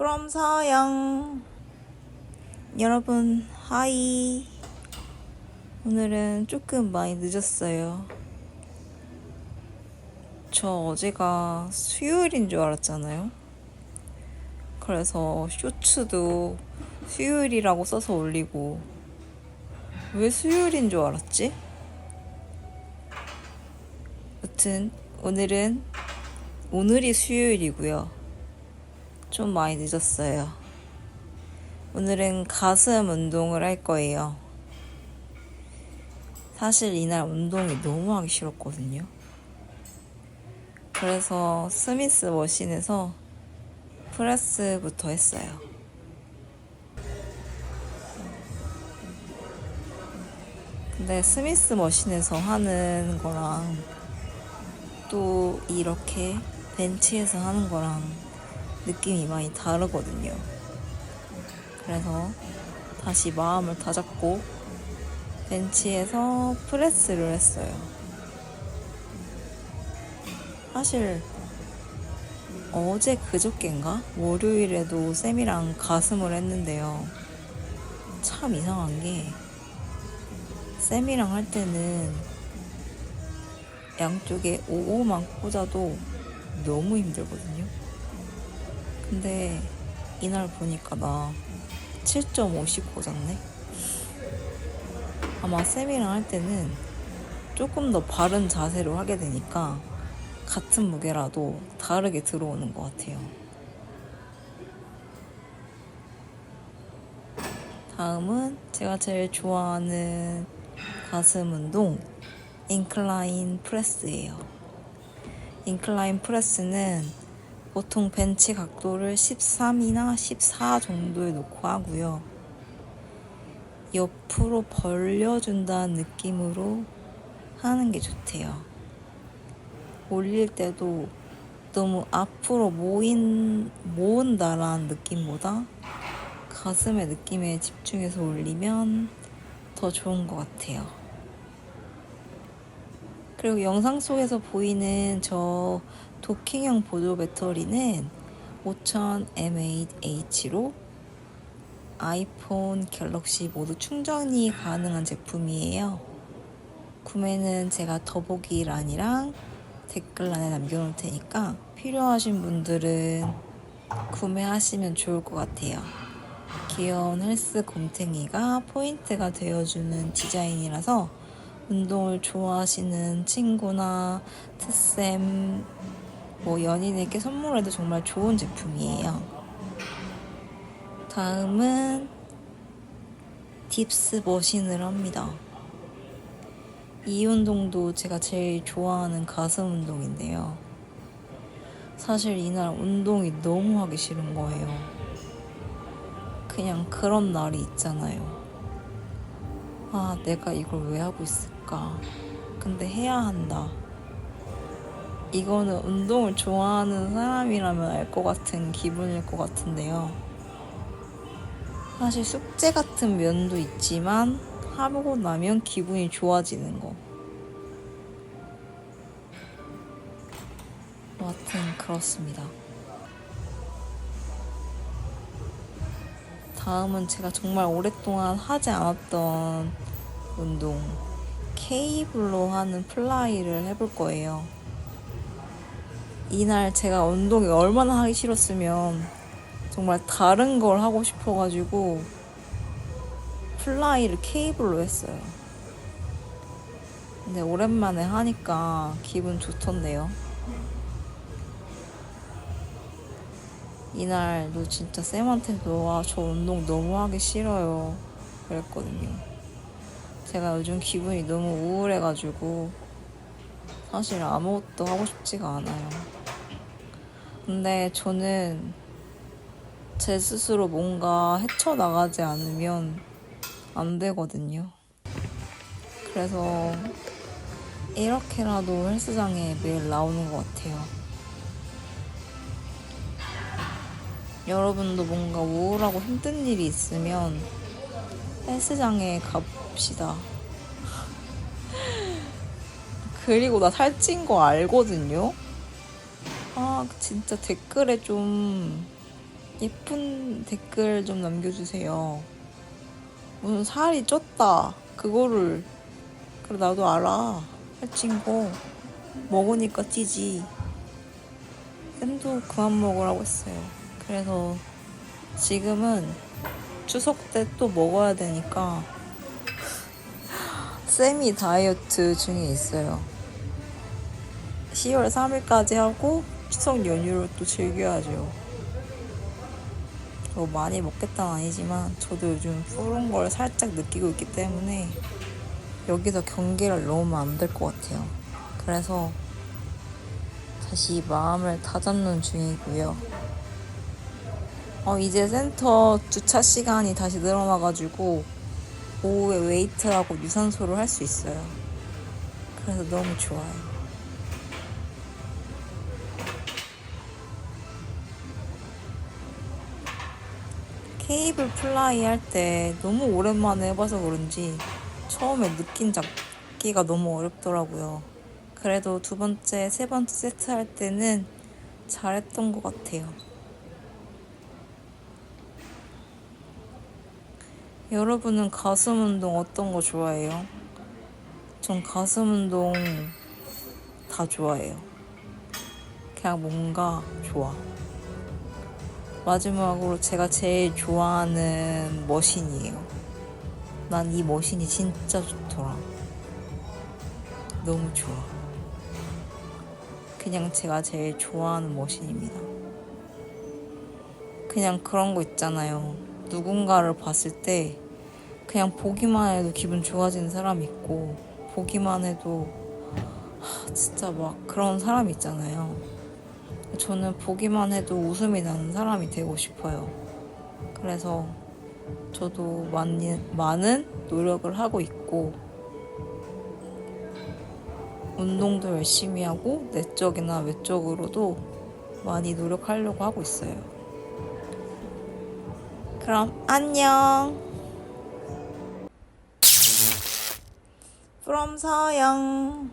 from 서영 여러분 하이. 오늘은 조금 많이 늦었어요. 저 어제가 수요일인 줄 알았잖아요. 그래서 쇼츠도 수요일이라고 써서 올리고. 왜 수요일인 줄 알았지? 여튼 오늘은 오늘이 수요일이고요 좀 많이 늦었어요. 오늘은 가슴 운동을 할 거예요. 사실 이날 운동이 너무 하기 싫었거든요. 그래서 스미스 머신에서 프레스부터 했어요. 근데 스미스 머신에서 하는 거랑 또 이렇게 벤치에서 하는 거랑 느낌이 많이 다르거든요. 그래서 다시 마음을 다잡고 벤치에서 프레스를 했어요. 사실 어제 그저께인가? 월요일에도 쌤이랑 가슴을 했는데요. 참 이상한 게 쌤이랑 할 때는 양쪽에 5호만 꽂아도 너무 힘들거든요. 근데 이날 보니까 나 7.5씩 꽂았네. 아마 쌤이랑 할 때는 조금 더 바른 자세로 하게 되니까 같은 무게라도 다르게 들어오는 것 같아요. 다음은 제가 제일 좋아하는 가슴 운동 인클라인 프레스예요. 인클라인 프레스는 보통 벤치 각도를 13이나 14 정도에 놓고 하고요. 옆으로 벌려준다는 느낌으로 하는 게 좋대요. 올릴 때도 너무 앞으로 모인, 모은다라는 느낌보다 가슴의 느낌에 집중해서 올리면 더 좋은 것 같아요. 그리고 영상 속에서 보이는 저 도킹형 보조 배터리는 5000mAh로 아이폰, 갤럭시 모두 충전이 가능한 제품이에요. 구매는 제가 더보기란이랑 댓글란에 남겨놓을 테니까 필요하신 분들은 구매하시면 좋을 것 같아요. 귀여운 헬스 곰탱이가 포인트가 되어주는 디자인이라서 운동을 좋아하시는 친구나 트쌤, 뭐 연인에게 선물해도 정말 좋은 제품이에요. 다음은 딥스 머신을 합니다. 이 운동도 제가 제일 좋아하는 가슴 운동인데요. 사실 이날 운동이 너무 하기 싫은 거예요. 그냥 그런 날이 있잖아요. 아, 내가 이걸 왜 하고 있을까? 근데 해야 한다. 이거는 운동을 좋아하는 사람이라면 알 것 같은 기분일 것 같은데요. 사실 숙제 같은 면도 있지만 하고 나면 기분이 좋아지는 거. 여하튼 그렇습니다. 다음은 제가 정말 오랫동안 하지 않았던 운동. 케이블로 하는 플라이를 해볼 거예요. 이날 제가 운동이 얼마나 하기 싫었으면 정말 다른 걸 하고 싶어가지고 플라이를 케이블로 했어요. 근데 오랜만에 하니까 기분 좋던데요. 이날도 진짜 쌤한테도 아, 저 운동 너무 하기 싫어요. 그랬거든요. 제가 요즘 기분이 너무 우울해가지고 사실 아무것도 하고 싶지가 않아요. 근데 저는 제 스스로 뭔가 헤쳐나가지 않으면 안 되거든요. 그래서 이렇게라도 헬스장에 매일 나오는 것 같아요. 여러분도 뭔가 우울하고 힘든 일이 있으면 헬스장에 가봅시다. 그리고 나 살찐 거 알거든요? 아, 진짜 댓글에 좀 예쁜 댓글 좀 남겨주세요. 무슨 살이 쪘다. 그거를. 그래, 나도 알아. 살찐 거. 먹으니까 찌지. 쌤도 그만 먹으라고 했어요. 그래서 지금은 추석 때 또 먹어야 되니까 쌤이 다이어트 중에 있어요. 10월 3일까지 하고 추석 연휴를 또 즐겨야죠. 뭐 많이 먹겠다는 아니지만 저도 요즘 푸른 걸 살짝 느끼고 있기 때문에 여기서 경계를 넣으면 안 될 것 같아요. 그래서 다시 마음을 다잡는 중이고요. 어, 이제 센터 주차 시간이 다시 늘어나가지고 오후에 웨이트하고 유산소를 할 수 있어요. 그래서 너무 좋아요. 케이블 플라이 할 때 너무 오랜만에 해봐서 그런지 처음에 느낀 잡기가 너무 어렵더라고요. 그래도 두 번째, 세 번째 세트 할 때는 잘했던 것 같아요. 여러분은 가슴 운동 어떤 거 좋아해요? 전 가슴 운동 다 좋아해요. 그냥 뭔가 좋아. 마지막으로 제가 제일 좋아하는 머신이에요. 난 이 머신이 진짜 좋더라. 너무 좋아. 그냥 제가 제일 좋아하는 머신입니다. 그냥 그런 거 있잖아요. 누군가를 봤을 때 그냥 보기만 해도 기분 좋아지는 사람 있고 보기만 해도 하, 진짜 막 그런 사람 있잖아요. 저는 보기만 해도 웃음이 나는 사람이 되고 싶어요. 그래서 저도 많이, 많은 노력을 하고 있고, 운동도 열심히 하고, 내적이나 외적으로도 많이 노력하려고 하고 있어요. 그럼 안녕! from 서영